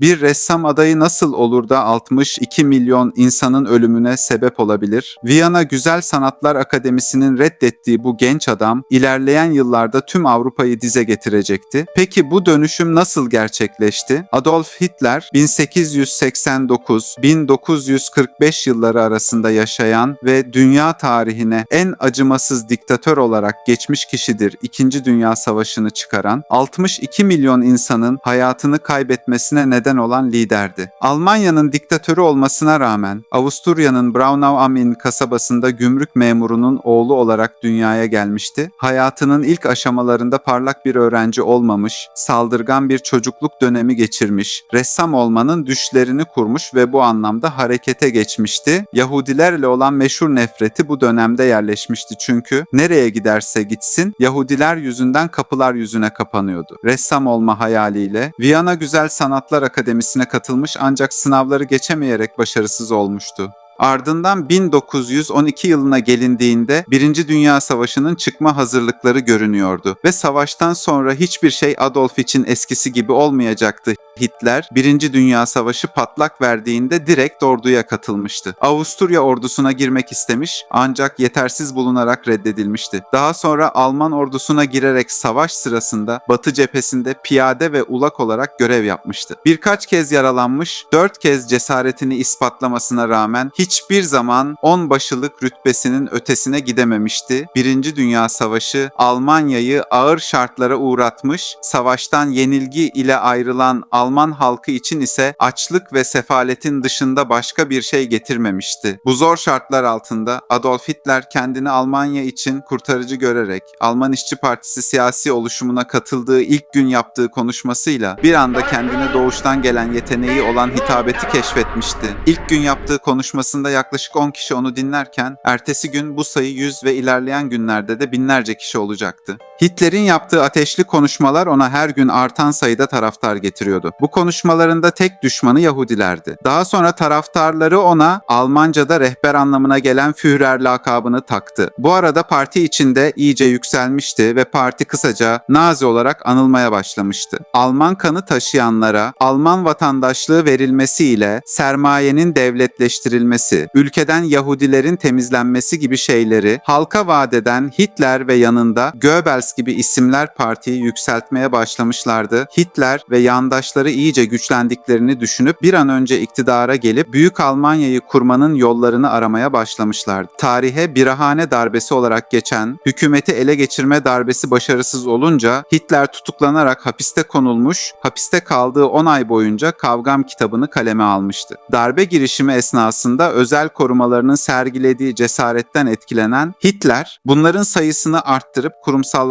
Bir ressam adayı nasıl olur da 62 milyon insanın ölümüne sebep olabilir? Viyana Güzel Sanatlar Akademisi'nin reddettiği bu genç adam ilerleyen yıllarda tüm Avrupa'yı dize getirecekti. Peki bu dönüşüm nasıl gerçekleşti? Adolf Hitler 1889-1945 yılları arasında yaşayan ve dünya tarihine en acımasız diktatör olarak geçmiş kişidir. İkinci Dünya Savaşı'nı çıkaran 62 milyon insanın hayatını kaybetmesine neden olan liderdi. Almanya'nın diktatörü olmasına rağmen Avusturya'nın Braunau am Inn kasabasında gümrük memurunun oğlu olarak dünyaya gelmişti. Hayatının ilk aşamalarında parlak bir öğrenci olmamış, saldırgan bir çocukluk dönemi geçirmiş, ressam olmanın düşlerini kurmuş ve bu anlamda harekete geçmişti. Yahudilerle olan meşhur nefreti bu dönemde yerleşmişti çünkü nereye giderse gitsin Yahudiler yüzünden kapılar yüzüne kapanıyordu. Ressam olma hayaliyle Viyana Güzel Sanatlar Akademisi'ne katılmış ancak sınavları geçemeyerek başarısız olmuştu. Ardından 1912 yılına gelindiğinde Birinci Dünya Savaşı'nın çıkma hazırlıkları görünüyordu ve savaştan sonra hiçbir şey Adolf için eskisi gibi olmayacaktı. Hitler, Birinci Dünya Savaşı patlak verdiğinde direkt orduya katılmıştı. Avusturya ordusuna girmek istemiş ancak yetersiz bulunarak reddedilmişti. Daha sonra Alman ordusuna girerek savaş sırasında Batı cephesinde piyade ve ulak olarak görev yapmıştı. Birkaç kez yaralanmış, dört kez cesaretini ispatlamasına rağmen hiçbir zaman onbaşılık rütbesinin ötesine gidememişti. Birinci Dünya Savaşı Almanya'yı ağır şartlara uğratmış, savaştan yenilgi ile ayrılan Alman halkı için ise açlık ve sefaletin dışında başka bir şey getirmemişti. Bu zor şartlar altında Adolf Hitler kendini Almanya için kurtarıcı görerek Alman İşçi Partisi siyasi oluşumuna katıldığı ilk gün yaptığı konuşmasıyla bir anda kendine doğuştan gelen yeteneği olan hitabeti keşfetmişti. İlk gün yaptığı konuşmasında yaklaşık 10 kişi onu dinlerken ertesi gün bu sayı 100 ve ilerleyen günlerde de binlerce kişi olacaktı. Hitler'in yaptığı ateşli konuşmalar ona her gün artan sayıda taraftar getiriyordu. Bu konuşmalarında tek düşmanı Yahudilerdi. Daha sonra taraftarları ona Almanca'da rehber anlamına gelen Führer lakabını taktı. Bu arada parti içinde iyice yükselmişti ve parti kısaca Nazi olarak anılmaya başlamıştı. Alman kanı taşıyanlara Alman vatandaşlığı verilmesiyle sermayenin devletleştirilmesi, ülkeden Yahudilerin temizlenmesi gibi şeyleri halka vaat eden Hitler ve yanında Goebbels gibi isimler partiyi yükseltmeye başlamışlardı. Hitler ve yandaşları iyice güçlendiklerini düşünüp bir an önce iktidara gelip Büyük Almanya'yı kurmanın yollarını aramaya başlamışlardı. Tarihe birahane darbesi olarak geçen hükümeti ele geçirme darbesi başarısız olunca Hitler tutuklanarak hapiste konulmuş, hapiste kaldığı 10 ay boyunca Kavgam kitabını kaleme almıştı. Darbe girişimi esnasında özel korumalarının sergilediği cesaretten etkilenen Hitler bunların sayısını arttırıp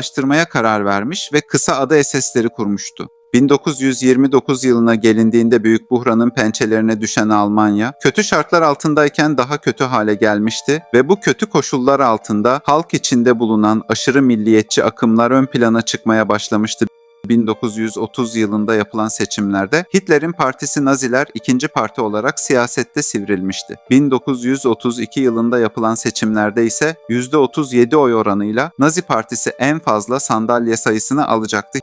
kurumsallaştırmaya karar vermiş ve kısa adı SS'leri kurmuştu. 1929 yılına gelindiğinde büyük buhranın pençelerine düşen Almanya, kötü şartlar altındayken daha kötü hale gelmişti ve bu kötü koşullar altında halk içinde bulunan aşırı milliyetçi akımlar ön plana çıkmaya başlamıştı. 1930 yılında yapılan seçimlerde Hitler'in partisi Naziler ikinci parti olarak siyasette sivrilmişti. 1932 yılında yapılan seçimlerde ise %37 oy oranıyla Nazi partisi en fazla sandalye sayısını alacaktı.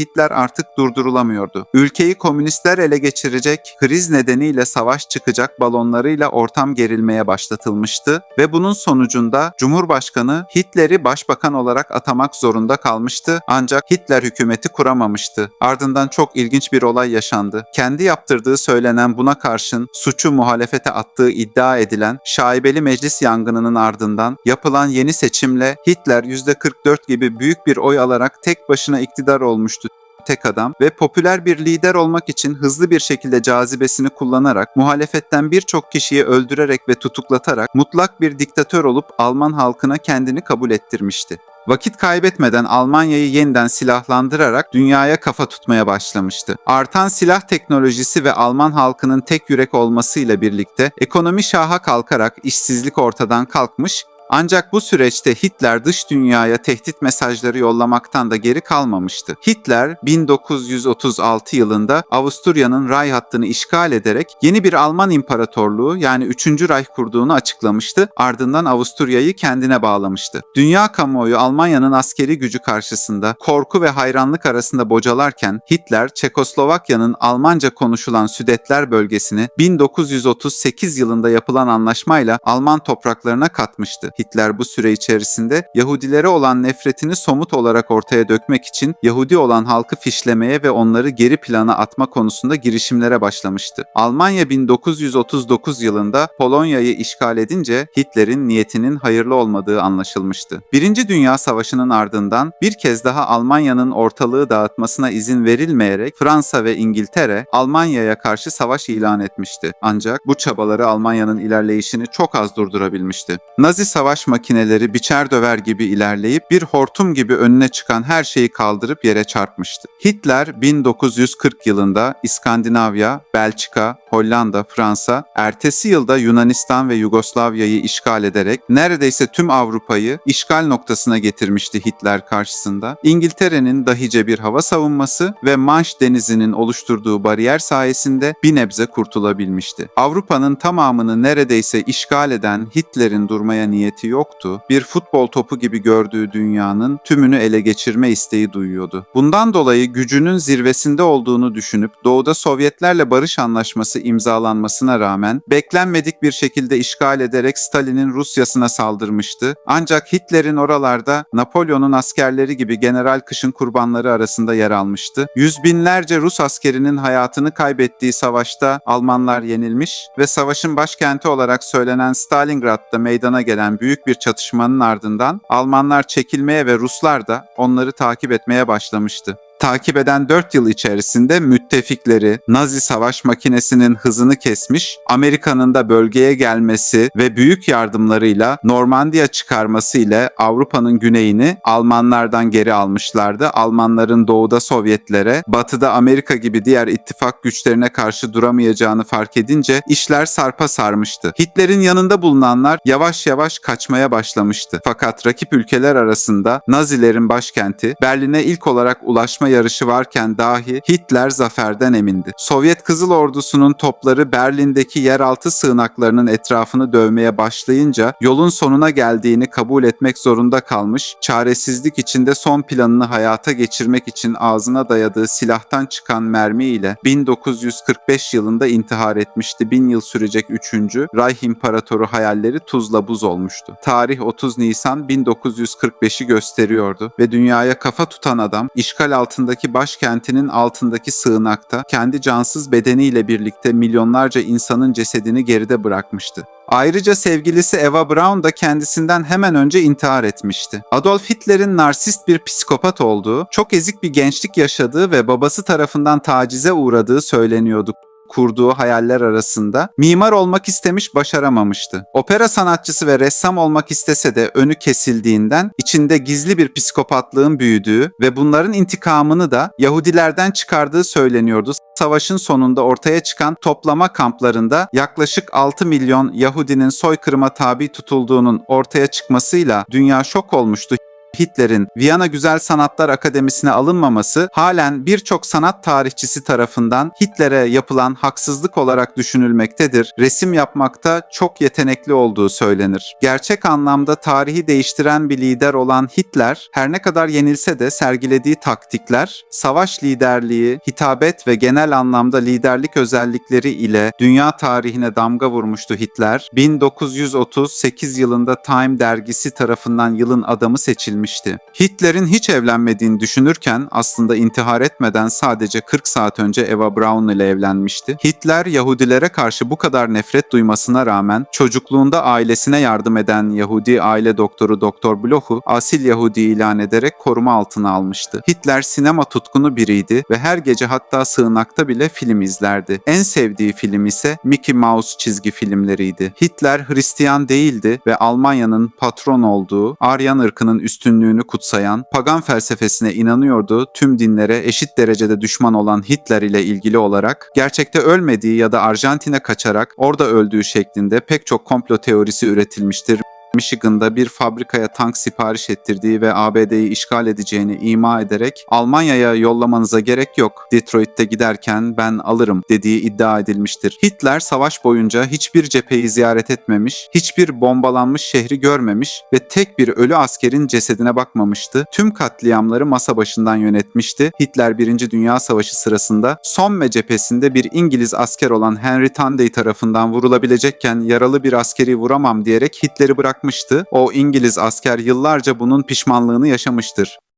Hitler artık durdurulamıyordu. Ülkeyi komünistler ele geçirecek, kriz nedeniyle savaş çıkacak balonlarıyla ortam gerilmeye başlatılmıştı ve bunun sonucunda Cumhurbaşkanı Hitler'i başbakan olarak atamak zorunda kalmıştı ancak Hitler hükümeti kuramamıştı. Ardından çok ilginç bir olay yaşandı. Kendi yaptırdığı söylenen buna karşın suçu muhalefete attığı iddia edilen şaibeli meclis yangınının ardından yapılan yeni seçimle Hitler %44 gibi büyük bir oy alarak tek başına iktidar olmuştu tek adam ve popüler bir lider olmak için hızlı bir şekilde cazibesini kullanarak muhalefetten birçok kişiyi öldürerek ve tutuklatarak mutlak bir diktatör olup Alman halkına kendini kabul ettirmişti. Vakit kaybetmeden Almanya'yı yeniden silahlandırarak dünyaya kafa tutmaya başlamıştı. Artan silah teknolojisi ve Alman halkının tek yürek olmasıyla birlikte ekonomi şaha kalkarak işsizlik ortadan kalkmış, Ancak bu süreçte Hitler dış dünyaya tehdit mesajları yollamaktan da geri kalmamıştı. Hitler 1936 yılında Avusturya'nın ray hattını işgal ederek yeni bir Alman İmparatorluğu yani 3. Reich kurduğunu açıklamıştı. Ardından Avusturya'yı kendine bağlamıştı. Dünya kamuoyu Almanya'nın askeri gücü karşısında korku ve hayranlık arasında bocalarken Hitler Çekoslovakya'nın Almanca konuşulan Südetler bölgesini 1938 yılında yapılan anlaşmayla Alman topraklarına katmıştı. Hitler bu süre içerisinde Yahudilere olan nefretini somut olarak ortaya dökmek için Yahudi olan halkı fişlemeye ve onları geri plana atma konusunda girişimlere başlamıştı. Almanya 1939 yılında Polonya'yı işgal edince Hitler'in niyetinin hayırlı olmadığı anlaşılmıştı. Birinci Dünya Savaşı'nın ardından bir kez daha Almanya'nın ortalığı dağıtmasına izin verilmeyerek Fransa ve İngiltere Almanya'ya karşı savaş ilan etmişti. Ancak bu çabaları Almanya'nın ilerleyişini çok az durdurabilmişti. Nazi savaş makineleri biçer döver gibi ilerleyip bir hortum gibi önüne çıkan her şeyi kaldırıp yere çarpmıştı. Hitler 1940 yılında İskandinavya, Belçika, Hollanda, Fransa, ertesi yılda Yunanistan ve Yugoslavya'yı işgal ederek neredeyse tüm Avrupa'yı işgal noktasına getirmişti Hitler karşısında. İngiltere'nin dahice bir hava savunması ve Manş denizinin oluşturduğu bariyer sayesinde bir nebze kurtulabilmişti. Avrupa'nın tamamını neredeyse işgal eden Hitler'in durmaya niyeti yoktu. Bir futbol topu gibi gördüğü dünyanın tümünü ele geçirme isteği duyuyordu. Bundan dolayı gücünün zirvesinde olduğunu düşünüp doğuda Sovyetlerle barış anlaşması imzalanmasına rağmen beklenmedik bir şekilde işgal ederek Stalin'in Rusya'sına saldırmıştı. Ancak Hitler'in oralarda Napolyon'un askerleri gibi General Kış'ın kurbanları arasında yer almıştı. Yüz binlerce Rus askerinin hayatını kaybettiği savaşta Almanlar yenilmiş ve savaşın başkenti olarak söylenen Stalingrad'da meydana gelen büyük bir çatışmanın ardından Almanlar çekilmeye ve Ruslar da onları takip etmeye başlamıştı takip eden 4 yıl içerisinde müttefikleri Nazi savaş makinesinin hızını kesmiş, Amerika'nın da bölgeye gelmesi ve büyük yardımlarıyla Normandiya çıkarması ile Avrupa'nın güneyini Almanlardan geri almışlardı. Almanların doğuda Sovyetlere, batıda Amerika gibi diğer ittifak güçlerine karşı duramayacağını fark edince işler sarpa sarmıştı. Hitler'in yanında bulunanlar yavaş yavaş kaçmaya başlamıştı. Fakat rakip ülkeler arasında Nazilerin başkenti Berlin'e ilk olarak ulaşma yarışı varken dahi Hitler zaferden emindi. Sovyet Kızıl Ordusu'nun topları Berlin'deki yeraltı sığınaklarının etrafını dövmeye başlayınca yolun sonuna geldiğini kabul etmek zorunda kalmış, çaresizlik içinde son planını hayata geçirmek için ağzına dayadığı silahtan çıkan mermi ile 1945 yılında intihar etmişti. Bin yıl sürecek 3. Reich İmparatoru hayalleri tuzla buz olmuştu. Tarih 30 Nisan 1945'i gösteriyordu ve dünyaya kafa tutan adam işgal altındaki başkentinin altındaki sığınakta kendi cansız bedeniyle birlikte milyonlarca insanın cesedini geride bırakmıştı. Ayrıca sevgilisi Eva Braun da kendisinden hemen önce intihar etmişti. Adolf Hitler'in narsist bir psikopat olduğu, çok ezik bir gençlik yaşadığı ve babası tarafından tacize uğradığı söyleniyordu kurduğu hayaller arasında mimar olmak istemiş başaramamıştı. Opera sanatçısı ve ressam olmak istese de önü kesildiğinden içinde gizli bir psikopatlığın büyüdüğü ve bunların intikamını da Yahudilerden çıkardığı söyleniyordu. Savaşın sonunda ortaya çıkan toplama kamplarında yaklaşık 6 milyon Yahudinin soykırıma tabi tutulduğunun ortaya çıkmasıyla dünya şok olmuştu. Hitler'in Viyana Güzel Sanatlar Akademisi'ne alınmaması halen birçok sanat tarihçisi tarafından Hitler'e yapılan haksızlık olarak düşünülmektedir. Resim yapmakta çok yetenekli olduğu söylenir. Gerçek anlamda tarihi değiştiren bir lider olan Hitler her ne kadar yenilse de sergilediği taktikler, savaş liderliği, hitabet ve genel anlamda liderlik özellikleri ile dünya tarihine damga vurmuştu Hitler. 1938 yılında Time dergisi tarafından yılın adamı seçilmişti edilmişti. Hitler'in hiç evlenmediğini düşünürken aslında intihar etmeden sadece 40 saat önce Eva Braun ile evlenmişti. Hitler Yahudilere karşı bu kadar nefret duymasına rağmen çocukluğunda ailesine yardım eden Yahudi aile doktoru Doktor Bloch'u asil Yahudi ilan ederek koruma altına almıştı. Hitler sinema tutkunu biriydi ve her gece hatta sığınakta bile film izlerdi. En sevdiği film ise Mickey Mouse çizgi filmleriydi. Hitler Hristiyan değildi ve Almanya'nın patron olduğu Aryan ırkının üstünlüğü üstünlüğünü kutsayan, pagan felsefesine inanıyordu, tüm dinlere eşit derecede düşman olan Hitler ile ilgili olarak, gerçekte ölmediği ya da Arjantin'e kaçarak orada öldüğü şeklinde pek çok komplo teorisi üretilmiştir. Michigan'da bir fabrikaya tank sipariş ettirdiği ve ABD'yi işgal edeceğini ima ederek Almanya'ya yollamanıza gerek yok. Detroit'te giderken ben alırım dediği iddia edilmiştir. Hitler savaş boyunca hiçbir cepheyi ziyaret etmemiş, hiçbir bombalanmış şehri görmemiş ve tek bir ölü askerin cesedine bakmamıştı. Tüm katliamları masa başından yönetmişti. Hitler 1. Dünya Savaşı sırasında Somme cephesinde bir İngiliz asker olan Henry Tanday tarafından vurulabilecekken yaralı bir askeri vuramam diyerek Hitler'i bırakmıştı. O İngiliz asker yıllarca bunun pişmanlığını yaşamıştır.